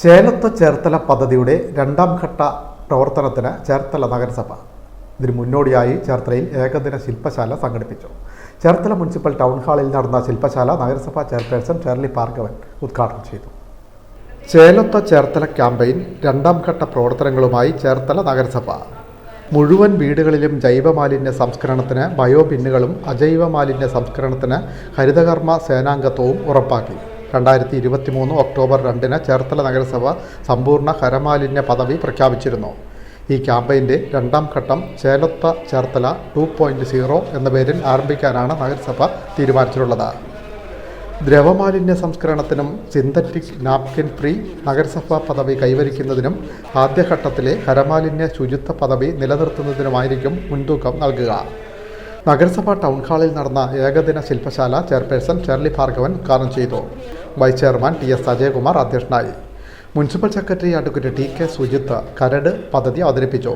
ചേലത്ത് ചേർത്തല പദ്ധതിയുടെ രണ്ടാം ഘട്ട പ്രവർത്തനത്തിന് ചേർത്തല നഗരസഭ ഇതിന് മുന്നോടിയായി ചേർത്തലയിൽ ഏകദിന ശില്പശാല സംഘടിപ്പിച്ചു. ചേർത്തല മുനിസിപ്പൽ ടൗൺ ഹാളിൽ നടന്ന ശില്പശാല നഗരസഭാ ചെയർപേഴ്സൺ ചേർലി പാർഗവൻ ഉദ്ഘാടനം ചെയ്തു. ചേലത്ത് ചേർത്തല ക്യാമ്പയിൻ രണ്ടാം ഘട്ട പ്രവർത്തനങ്ങളുമായി ചേർത്തല നഗരസഭ. മുഴുവൻ വീടുകളിലും ജൈവമാലിന്യ സംസ്കരണത്തിന് ബയോബിന്നുകളും അജൈവ മാലിന്യ സംസ്കരണത്തിന് ഹരിതകർമ്മ സേനാംഗത്വവും ഉറപ്പാക്കി. രണ്ടായിരത്തി ഇരുപത്തി മൂന്ന് ഒക്ടോബർ രണ്ടിന് ചേർത്തല നഗരസഭ സമ്പൂർണ ഹരമാലിന്യ പദവി പ്രഖ്യാപിച്ചിരുന്നു. ഈ ക്യാമ്പയിന്റെ രണ്ടാം ഘട്ടം ചേലത്ത ചേർത്തല ടു പോയിന്റ് സീറോ എന്ന പേരിൽ ആരംഭിക്കാനാണ് നഗരസഭ തീരുമാനിച്ചിട്ടുള്ളത്. ദ്രവമാലിന്യ സംസ്കരണത്തിനും സിന്തറ്റിക് നാപ്കിൻ ഫ്രീ നഗരസഭ പദവി കൈവരിക്കുന്നതിനും ആദ്യഘട്ടത്തിലെ കരമാലിന്യ ശുചിത്വ പദവി നിലനിർത്തുന്നതിനുമായിരിക്കും മുൻതൂക്കം നൽകുക. നഗരസഭാ ടൗൺ ഹാളിൽ നടന്ന ഏകദിന ശില്പശാല ചെയർപേഴ്സൺ ഷെർലി ഭാർഗവൻ ഉദ്ഘാടനം ചെയ്തു. Vice chairman T S Ajayakumar അധ്യക്ഷനായി. Municipal secretary advocate T K Sujith കരട് പദ്ധതി അവതരിപ്പിച്ചു.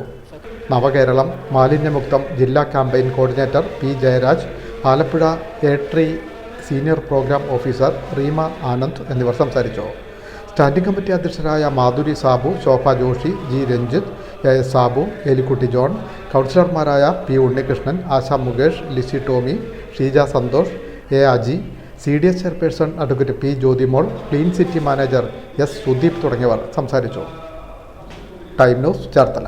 നവകേരളം മാലിന്യമുക്തം ജില്ലാ campaign coordinator P Jayaraj Alappuzha എട്രി senior program officer Reema Anand എന്നിവർ സംസാരിച്ചു. Standing committee അധ്യക്ഷരായ Madhuri Sabu Shobha Joshi G Ranjith A S Sabu Elikutty John കൗൺസിലർമാരായ P Unnikrishnan Asha Mukesh Lissy Tomy Sheeja Santhosh A Aji C D S chairperson advocate P Jyothimol clean city manager S Sudeep തുടങ്ങിയവർ സംസാരിച്ചു. Time News Cherthala.